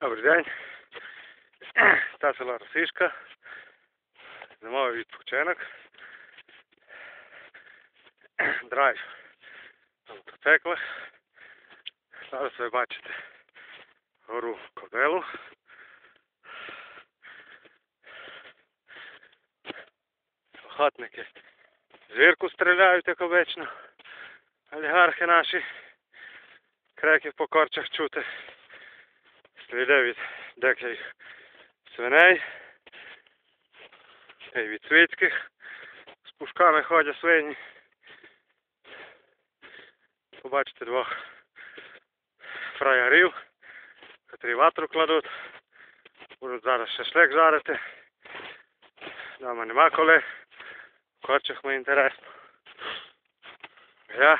Добрий день. Та села Росишка. Зимовий відпочинок. Драйв на. Зараз ви бачите гору Кобилу. Охотники звірку стріляють, як обично. Олігархи наші. Креків по корчах чути. Сліди від деких свиней. Й від свицьких. З пушками ходять свині. Побачите двох фраярів, котрі ватру кладуть. Будуть зараз шашлик жарити. Дома нема коли. В корчах ми інтересно. Я,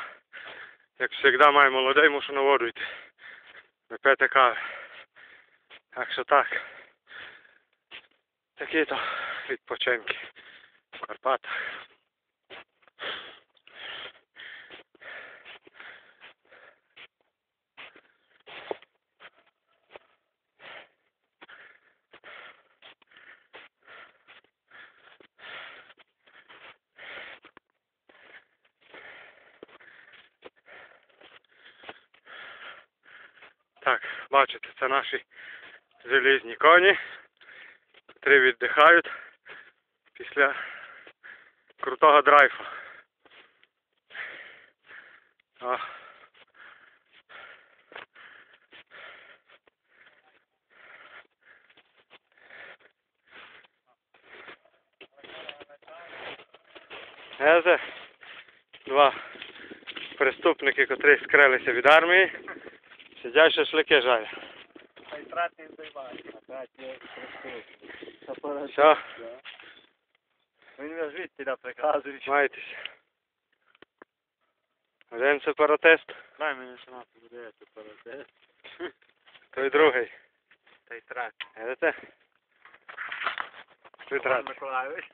як завжди, маю молодий, мушу на воду йти. Випити кави. Tako tak. Tako je to, vid počenki v Karpatah. Tak, bačite se naši залізні коні, котрі віддихають після крутого драйфу. О. Це два преступники, котрі скрилися від армії, сидять шашлики жарять. Не займає. Все, Він мене звідти да приказує. майтеся. Один сепаратист, Дай мені сама буде це параде. той другий. Та й трати. Видите? Витрат. Миколаївич.